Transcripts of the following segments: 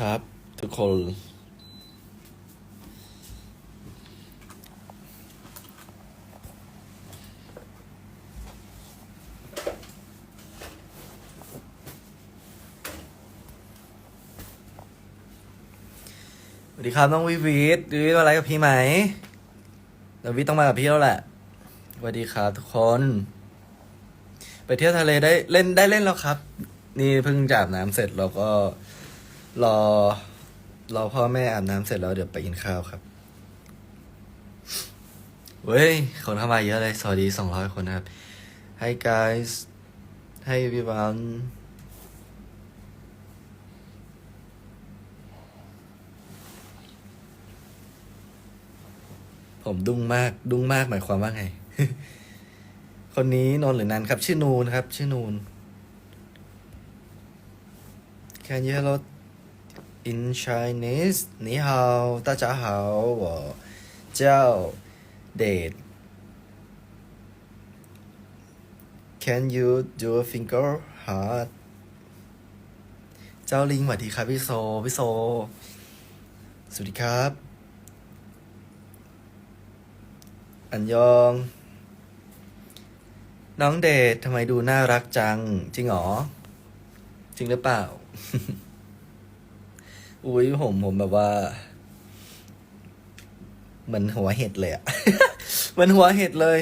ครับ ทุกคน สวัสดีครับน้องวิวิทวิวิทมาอะไรกับพี่ไหมน้องวิทต้องมากับพี่แล้วแหละสวัสดีครับทุกคน ไปเที่ยวทะเลได้เล่นได้เล่นแล้วครับ นี่เพิ่งจาบน้ำเสร็จแล้วก็ รอรอพ่อแม่อาบน้ำเสร็จแล้วเดี๋ยวไปกินข้าวครับ เว้ย คนเข้ามาเยอะเลย สวัสดีสองร้อยคนนะครับ Hi guys Hi everyone ผมดุ้งมาก ดุ้งมากหมายความว่าไง คนนี้นอนหรือนันครับ ชื่อนูนครับ ชื่อนูน Can you hello in Chinese 你好大家好我叫 Date Can you do a finger heart เจ้าลิงสวัสดีครับพี่โซ พี่โซ สวัสดีครับ อันยอง น้องเดททำไมดูน่ารักจัง จริงเหรอ จริงหรือเปล่า อุ้ยผมผมแบบว่าเหมือนหัวเห็ดเลยอะเหมือนหัวเห็ดเลย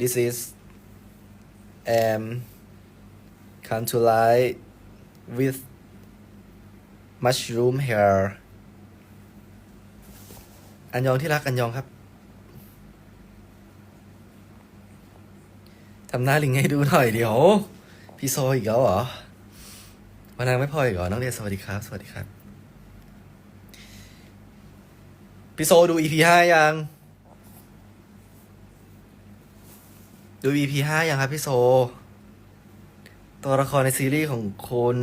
this is um come to light with mushroom hair อันยองที่รักอันยองครับ ทำหน้าลิงให้ดูหน่อยเดี๋ยว พี่โซอีกแล้วเหรอ มานางไม่พออีกเหรอน้องเดียนสวัสดีครับ สวัสดีครับ พี่โซดู EP ห้ายัง ดู EP ห้ายังครับพี่โซ ตัวละครในซีรีส์ของคุณ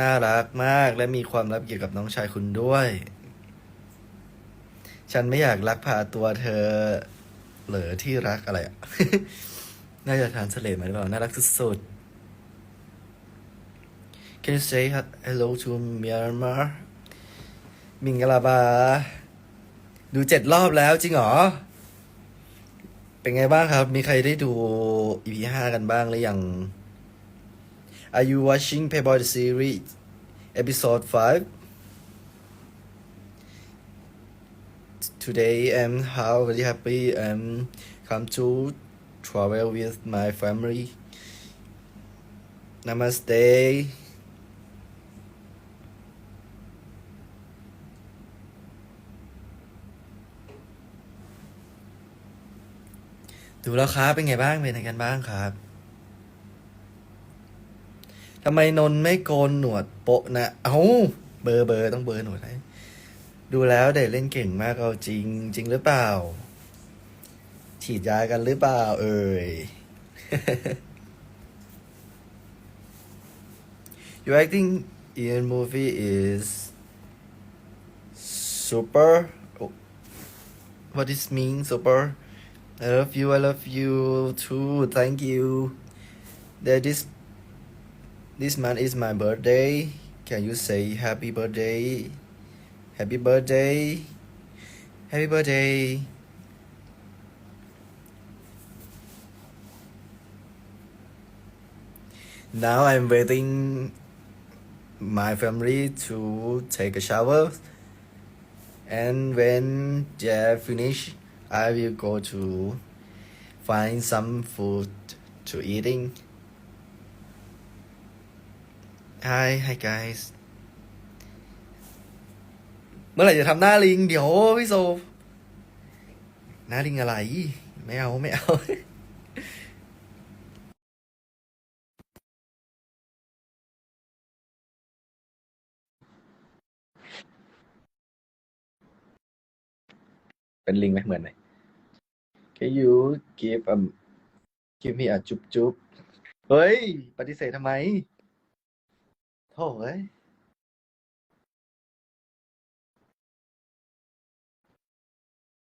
น่ารักมาก และมีความลับเกี่ยวกับน้องชายคุณด้วย ฉันไม่อยากลักพาตัวเธอเหลือที่รักอะไรอะน่าจะทานสลดมาหรือเปล่า น่ารักสุดๆ Can you say hello to Myanmar มิงกลาบา ดูเจ็ดรอบแล้วจริงเหรอ เป็นไงบ้างครับ มีใครได้ดู EP ห้ากันบ้างหรือยัง Are you watching Playboy the series episode 5 Today I'm how very happy um come to travel with my family Namaste ดูแล้วครับเป็นไงบ้างเป็นไงกันบ้างครับทำไมนนท์ไม่โกนหนวดโปะนะเอ้าเบอร์เบอร์ต้องเบอร์หนวดให้ดูแล้วเด็กเล่นเก่งมากเอาจริง จริงหรือเปล่า ฉีดยากันหรือเปล่า เอ่ย Your acting in movie is super. Oh, What does mean super? I love you. I love you too. Thank you. That this this month is my birthday. Can you say happy birthday? Happy birthday. Happy birthday. Now I'm waiting my family to take a shower. And when they finish, I will go to find some food to eating. Hi, hi guys. เมื่อไหร่จะทำหน้าลิง เดี๋ยวพี่โซ หน้าลิงอะไร ไม่เอา ไม่เอาเป็นลิงไหมเหมือนไหม Can you give a give me a จุ๊บจุ๊บเฮ้ย ปฏิเสธทำไมโถ่เอ้ย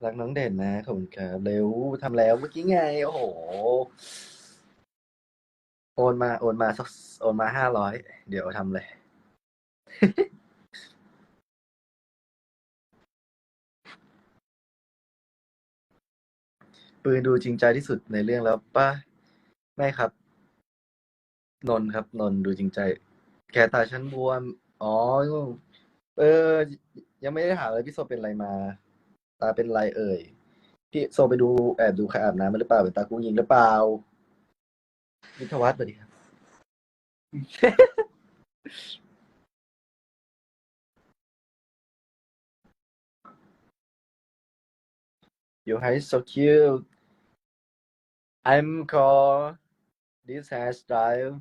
รักน้องเด่นนะขอบคุณครับเร็วทำแล้วเมื่อกี้ไง โอ้โห โอนมา โอนมาสักโอนมาห้าร้อย เดี๋ยวทำเลย ปืนดูจริงใจที่สุดในเรื่องแล้วป่ะไม่ครับ นนท์ครับ นนท์ดูจริงใจแกตาชั้นบวม อ๋อ เออ ยังไม่ได้ถามเลยพี่โซเป็นอะไรมา ตาเป็นไรเอ่ย พี่โซไปดูแอบดูใครอาบน้ำมาหรือเปล่าเป็นตากุ้งยิงหรือเปล่าวิทวัฒน์สวัสดีครับ Your hair is so cute. I'm called this hairstyle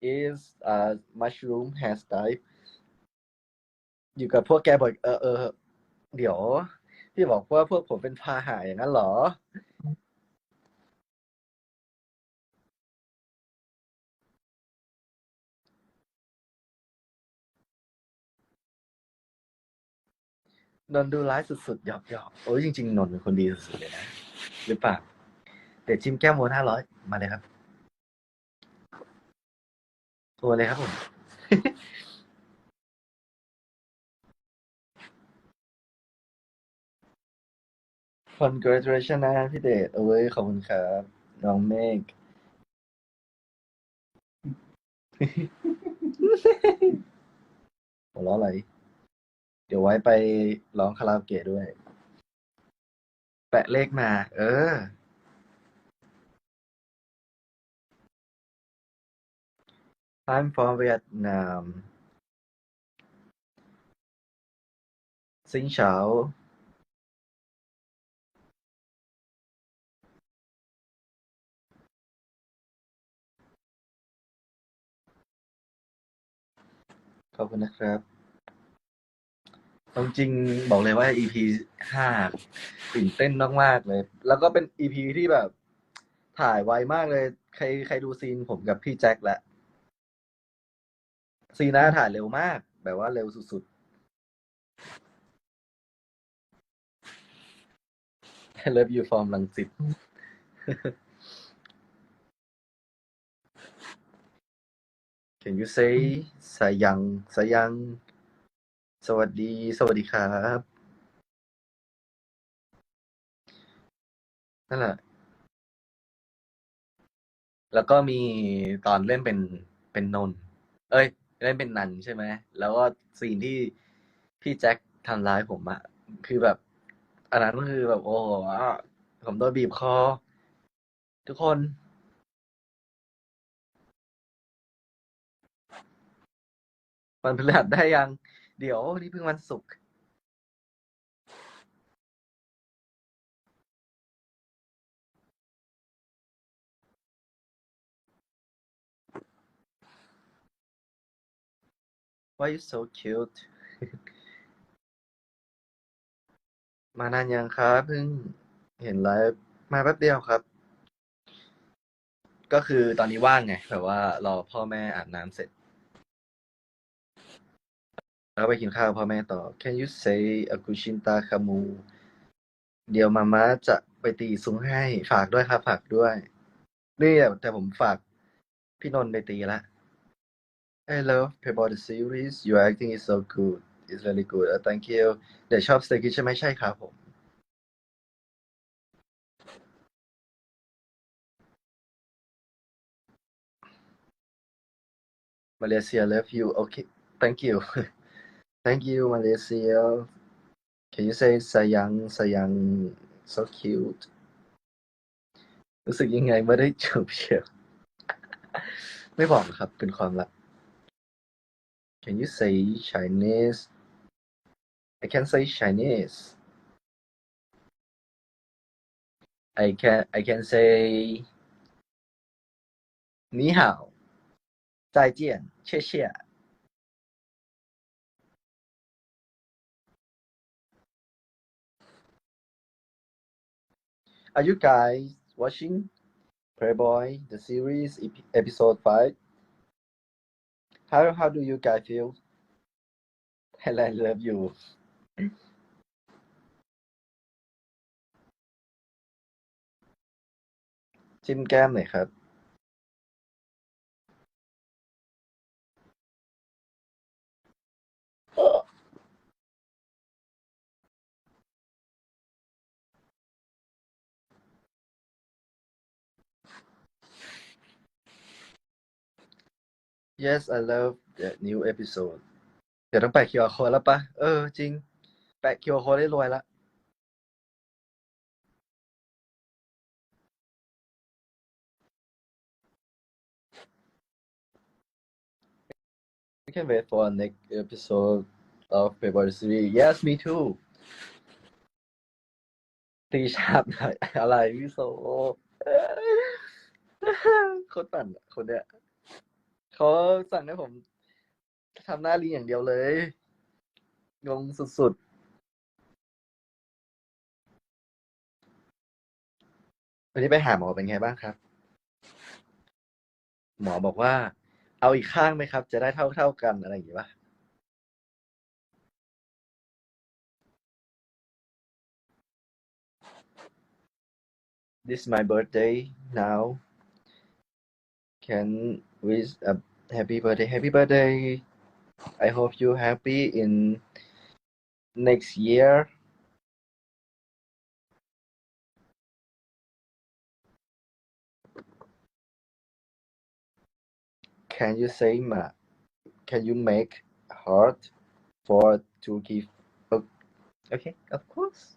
is a mushroom hairstyle อยู่กับพวกแกบอยเออเออเดี๋ยวพี่บอกว่าพวกผมเป็นพาหะอย่างนั้นเหรอ นนดูร้ายสุดๆหยอกหยอกโอ้ยจริง ๆ นนเป็นคนดีสุดๆเลยนะ หรือเปล่า ดี๋ยวจิ้มแก้มโมห้าร้อยมาเลยครับโทรเลยครับผม congratulation นะพี่เดชโอ้ยขอบคุณครับ น้องเมฆหัวเราะอะไร เดี๋ยวไว้ไปร้องคาราโอเกะด้วย แปะเลขมา เออ I'm from Vietnam สิงเฉาขอบคุณนะครับเอาจริงบอกเลยว่า EP ห้าตื่นเต้นมากๆเลย แล้วก็เป็น EP ที่แบบ ถ่ายไวมากเลย ใครใครดูซีนผมกับพี่แจ็คแล้ว ซีน่าถ่ายเร็วมาก แบบว่าเร็วสุดๆ I love you from ลังสิต Can you say สายังสายัง สวัสดี สวัสดีครับนั่นแหละ แล้วก็มีตอนเล่นเป็นเป็นนน เอ้ย เล่นเป็นนันใช่ไหมแล้วก็ซีนที่พี่แจ็คทำร้ายผมอะคือแบบอันนั้นคือแบบ โอ้โหผมโดนบีบคอ ทุกคน วันพฤหัสได้ยัง เดี๋ยวนี่เพิ่งวันศุกร์ Why you so cute มานานยังครับเพิ่งเห็นไลฟ์มาแป๊บเดียวครับ ก็คือตอนนี้ว่างไงแบบว่ารอพ่อแม่อาบน้ำเสร็จ แล้วไปกินข้าวพ่อแม่ต่อ Can you say อากุชินตาคามู เดี๋ยวมาม่าจะไปตีซุ้งให้ฝากด้วยครับ ฝากด้วย นี่แต่ผมฝากพี่นนท์ไปตีละ I love Playboy the series your acting is so good it's really good uh, thank you เดี๋ยวชอบสเตกิใช่ไหมใช่ครับผม Malaysia love you okay thank you thank you Malaysia can you say สยังสยัง so cute รู้สึกยังไงเมื่อได้จูบเชียว ไม่บอกครับ เป็นความลับ Can you say Chinese I can say Chinese I can I can say 你好再见谢谢 Are you guys watching Playboy the series ep- episode 5 How how do you guys feel? Thailand love you. Chim cam này hả? เออ Yes I love the new episode เดี๋ยวต้องแปะ QR code แล้วปะเออ จริง แปะ QR code ได้รวยละ I can wait for next episode of Paper Series Yes me too ตีฉาบหน่อยอะไรพี่โซ คนปั่นคนเนี้ย เขาสั่งให้ผมทำหน้าลีอย่างเดียวเลยงงสุดๆวันนี้ไปหาหมอเป็นไงบ้างครับ หมอบอกว่า เอาอีกข้างไหมครับ จะได้เท่าเท่ากันอะไรอย่างงี้ป่ะ This is my birthday now. Can wish a happy birthday, happy birthday. I hope you happy in next year. Can you say ma? Can you make heart for to give? Okay, of course.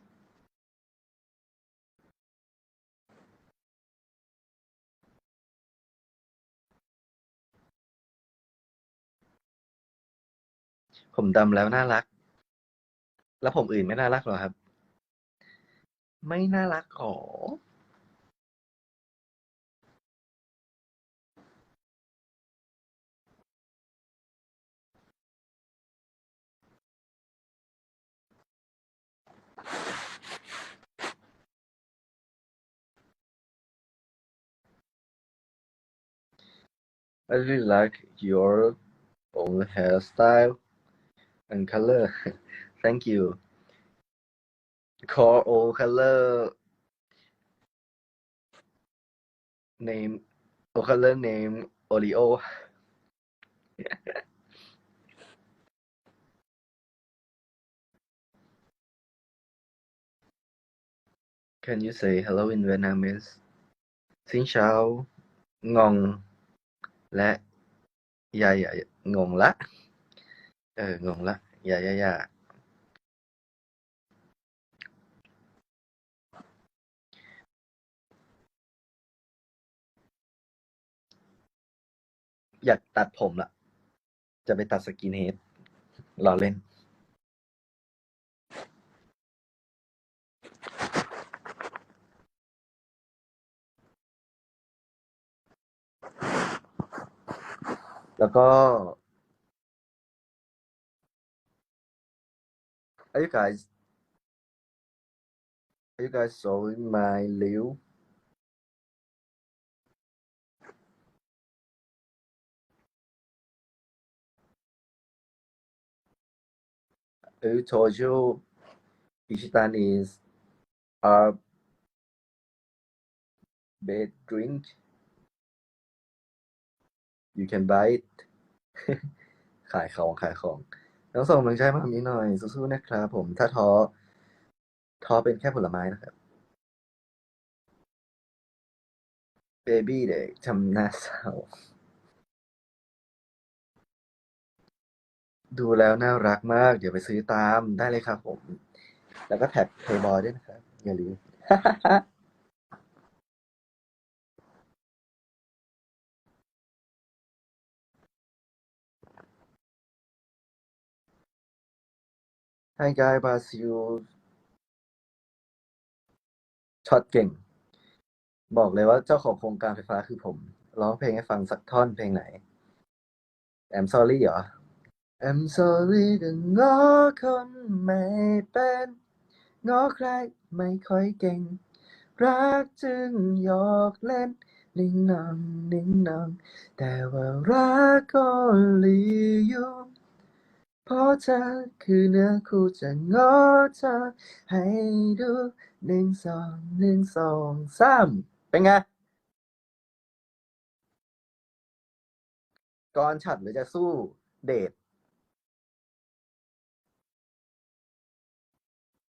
ผมดำแล้วน่ารัก แล้วผมอื่นไม่น่ารักเหรอครับ ไม่น่ารักหรอ I really like your own hairstyle and color. Thank you. Call all color name all color name Oreo. Can you say hello in Vietnamese? Xin chào, ngon และยายงงละ เอองงละอย่าอย่าอย่าอยากตัดผมละจะไปตัดสกินเฮดรอเล่น แล้วก็ Are you guys Are you guys sewing my liu? Who told you Ishitan is a bad drink? You can buy it ขายของขายของ ต้องส่งกำลังใจมาทำนี้หน่อยสู้ๆนะครับผมถ้าท้อท้อเป็นแค่ผลไม้นะครับเบบี้เด็กทำหน้าเศร้าดูแล้วน่ารักมาก เดี๋ยวไปซื้อตามได้เลยครับผม แล้วก็แท็กเพย์บอยด้วยนะครับ อย่าลืม Hi guys บราซิลช็อตเก่ง บอกเลยว่าเจ้าของโครงการไฟฟ้าคือผม ร้องเพลงให้ฟังสักท่อนเพลงไหน I'm sorry เหรอ I'm sorry ก็ง้อคนไม่เป็นง้อใครไม่ค่อยเก่ง รักจึงหยอกเล่น นิ่งนองนิ่งนอง แต่ว่ารักก็หลีอยู่ เพราะเธอคือเนื้อคู่จะงอเธอให้ดูหนึ่งสองหนึ่งสองสามเป็นไงกรฉัดหรือจะสู้เดท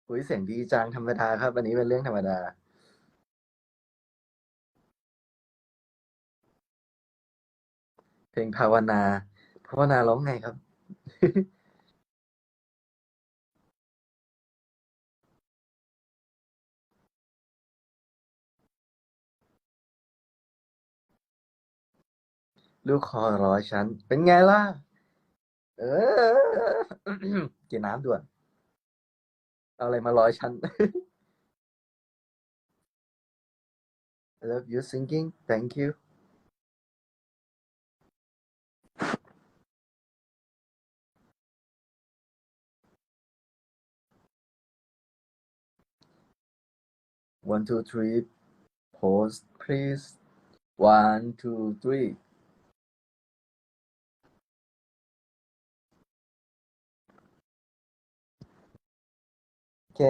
อุ้ยเสียงดีจังธรรมดาครับอันนี้เป็นเรื่องธรรมดา เพลงภาวนา ภาวนาร้องไงครับ ลูกคอร้อยชั้น เป็นไงล่ะ เออกินน้ำด่วน เอาอะไรมาร้อยชั้น I love you singing thank you 1 2 3 pause please 1 2 3 เค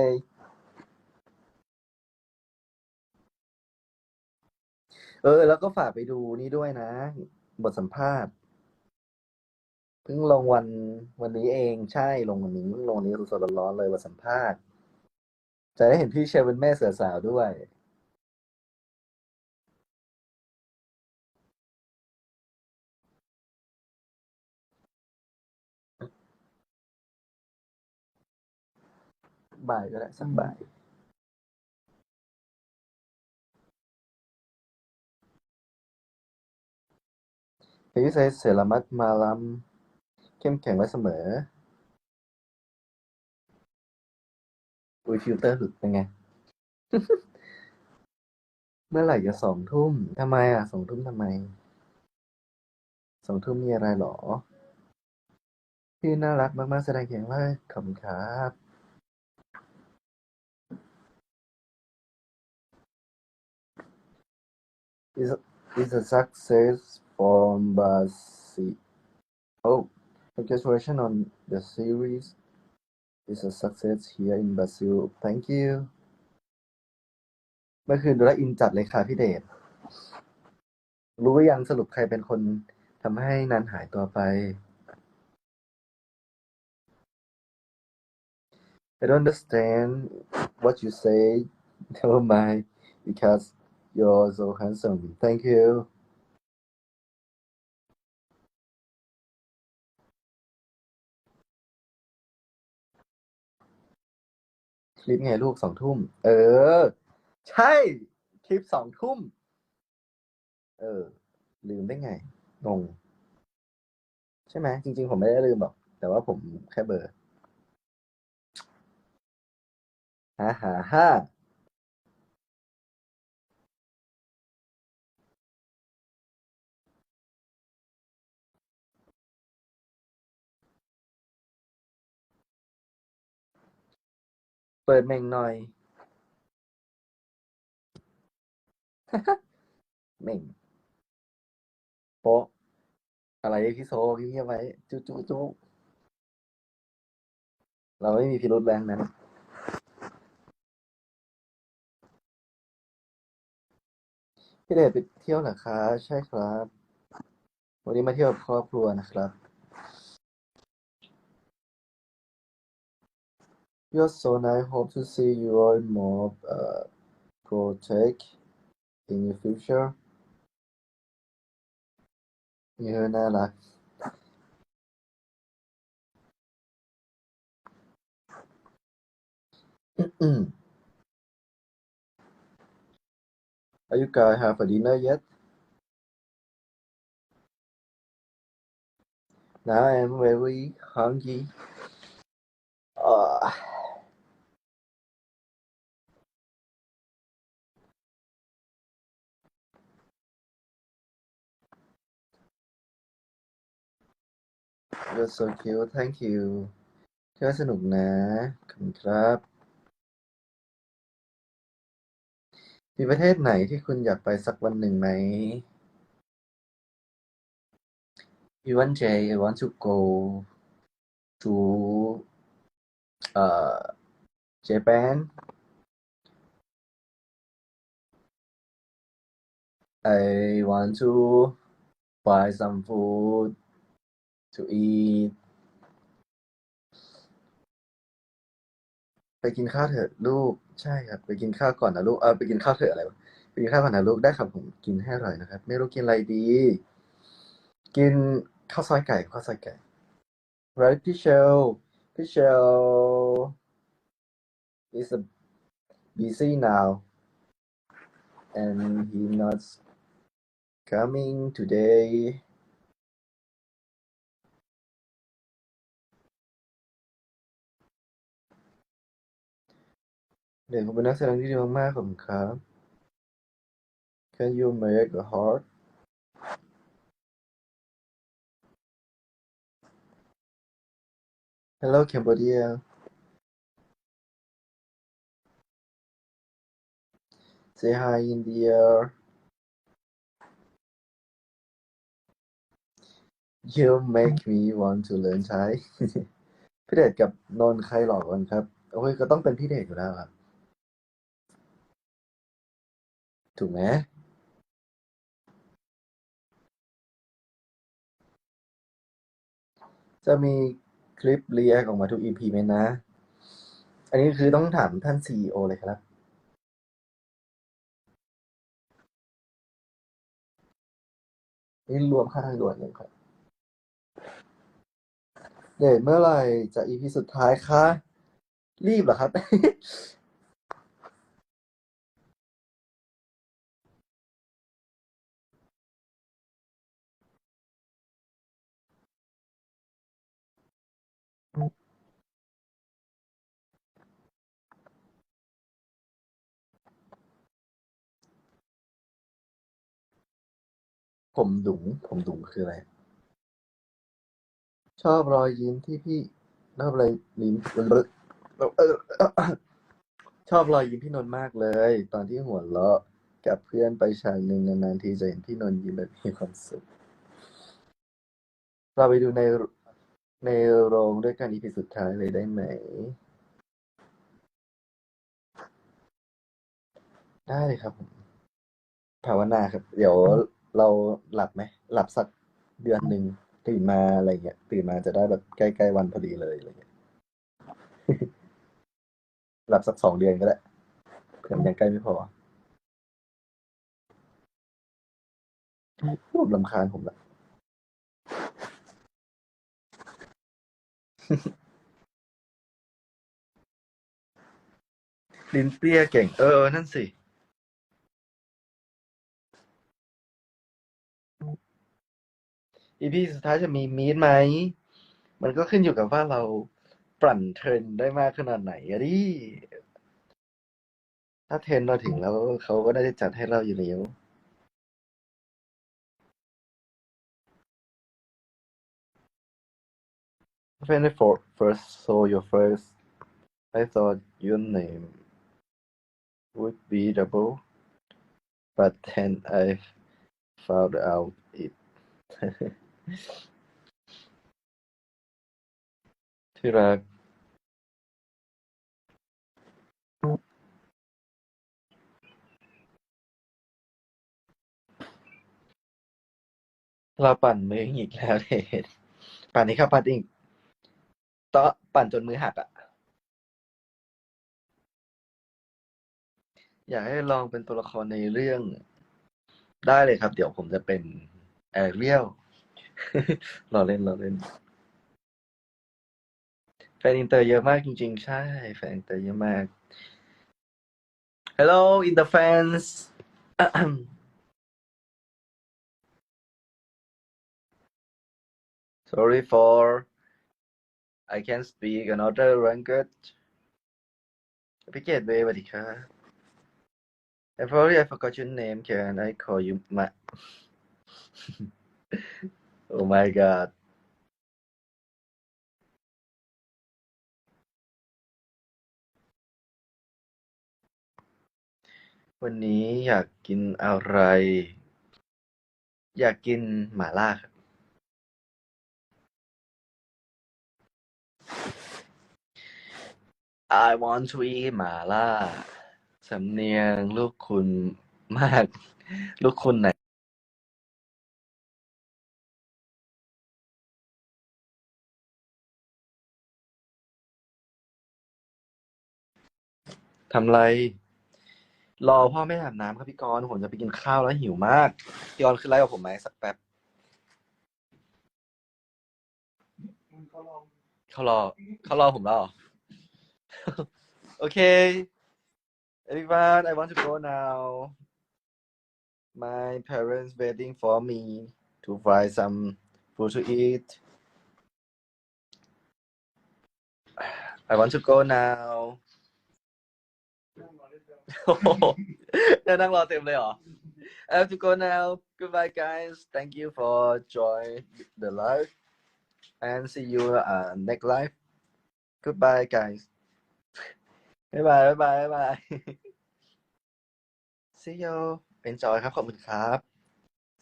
เออ แล้วก็ฝากไปดูนี่ด้วยนะ บทสัมภาษณ์เพิ่งลงวันวันนี้เองใช่ลงวันนี้เพิ่งลงวันนี้สดๆร้อนๆเลยบทสัมภาษณ์ จะได้เห็นพี่เชฟเป็นแม่เสือสาวด้วย บ่ายก็ได้สักบ่ายพี่ใส่เสรามัดมาลำเข้มแข็งไว้เสมออุ้ยฟิลเตอร์หลุดเป็นไง เมื่อไหร่จะสองทุ่มทำไมอะสองทุ่มทำไม สองทุ่มมีอะไรหรอ พี่น่ารักมากๆแสดงเก่งมากขอบคุณครับ is is a success from Basi. Oh, congratulations on the series. It's a success here in Brazil. Thank you. เมื่อคืนดูแลอินจัดเลยค่ะพี่เดช รู้หรือยังสรุปใครเป็นคนทำให้นันหายตัวไป I don't understand what you say. Never mind, because you're so handsome. Thank you. คลิปไงลูกสองทุ่ม เออ ใช่ คลิปสองทุ่ม เออ ลืมได้ไง งง ใช่ไหม จริง ๆ ผมไม่ได้ลืมหรอก แต่ว่าผมแค่เบอร์ฮ่าฮ่าฮ่า เปิดเมงหน่อย เม่งโป๊ะอะไรพี่โซเงียบๆไว้จุ๊จุ๊จุ๊เราไม่มีพิรุธแรงนั้นพี่เดชไปเที่ยวเหรอคะใช่ครับ วันนี้มาเที่ยวกับครอบครัวนะครับ You're soon I hope to see you all more uh, project in the future. Như thế là Are you guys have a dinner yet? Now I am very hungry. Uh, you're so cute. Thank you. เที่ยวสนุกนะขอบคุณครับ มีประเทศไหนที่คุณอยากไปสักวันหนึ่งไหม Even J I want to go to uh Japan I want to buy some food to eat ไปกินข้าวเถอะลูก ใช่ครับ ไปกินข้าวก่อนนะลูก เออไปกินข้าวเถอะอะไรวะไปกินข้าวก่อนนะลูกได้ครับผมกินให้อร่อยนะครับ ไม่รู้กินอะไรดี กินข้าวซอยไก่ข้าวซอยไก่ right พี่เชลพี่เชล is a busy now and he not coming today เด็กคุณเป็นนักแสดงที่ดีมากๆขอบคุณครับ Can you make a heart Hello Cambodia Say hi India You make me want to learn Thai พี่เดชกับนนท์ใครหลอกกันครับ โอ้ยก็ต้องเป็นพี่เดชอยู่แล้วครับ ถูกไหมจะมีคลิปเรีแอคออกมาทุก EP ไหมนะ อันนี้คือต้องถามท่าน CEO เลยครับ นี่รวมค่าทางด่วนยังครับเดทเมื่อไหร่จะ EP สุดท้ายคะ รีบเหรอครับ ผมดุงผมดุงคืออะไร ชอบรอยยิ้มที่พี่ชอบรอยยิ้มเออชอบรอยยิ้มพี่นนท์มากเลย ตอนที่หัวเราะกับเพื่อนไปฉากหนึ่งนานๆทีจะเห็นพี่นนท์ยิ้มแบบมีความสุข เราไปดูในในโรงด้วยกันอีพีสุดท้ายเลยได้ไหม ได้เลยครับผมภาวนาครับ เดี๋ยว เราหลับไหม หลับสักเดือนหนึ่งตื่นมาอะไรเงี้ยตื่นมาจะได้แบบใกล้ๆวันพอดีเลยอะไรเงี้ยหลับสักสองเดือนก็ได้เผื่อนยังใกล้ไม่พอผมลำคาญผมละลินเปรี้ยเก่งเออ นั่นสิ อีพีสุดท้ายจะมีมีดไหม มันก็ขึ้นอยู่กับว่าเราปรั่นเทรนได้มากขนาดไหนอะดิถ้าเทรนเราถึงแล้วเขาก็ได้จัดให้เราอยู่แล้ว When I for- first saw your face, I thought your name would be double, but then I found out it. ที่รัก เราปั่นมืออีกแล้วเดชปั่นนี้ครับปั่นอีกต่อปั่นจนมือหักอะ อยากให้ลองเป็นตัวละครในเรื่อง ได้เลยครับ เดี๋ยวผมจะเป็นแอเรียล รอเล่นรอเล่น แฟนอินเตอร์เยอะมากจริง ๆ ใช่ แฟนอินเตอร์เยอะมาก Hello inter fans Sorry for I can speak another language พี่เกดเบย์สวัสดีครับ I'm sorry I forgot your name can I call you ma Oh my god วันนี้อยากกินอะไร อยากกินหม่าล่าครับ I want to eat หม่าล่า สำเนียงลูกคุณมาก ลูกคุณไหน ทำไร รอพ่อแม่อาบน้ำครับพี่กรณ์ผมจะไปกินข้าวแล้วหิวมาก พี่กรณ์ขึ้นไลฟ์กับผมไหมสักแป๊บเขารอเขารอผมแล้วเหรอ okay everyone I want to go now my parents waiting for me to find some food to eat I want to go now นั่งรอเต็มเลยเหรอ I have to go now goodbye guys thank you for join the live and see you uh, next live goodbye guys บ๊ายบายบ๊ายบายบ๊ายบาย see you enjoy ครับขอบคุณครับ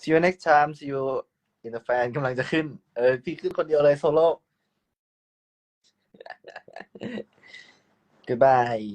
see you next time see you in the fan กำลังจะขึ้น เออ พี่ขึ้นคนเดียวเลยโซโล่ goodbye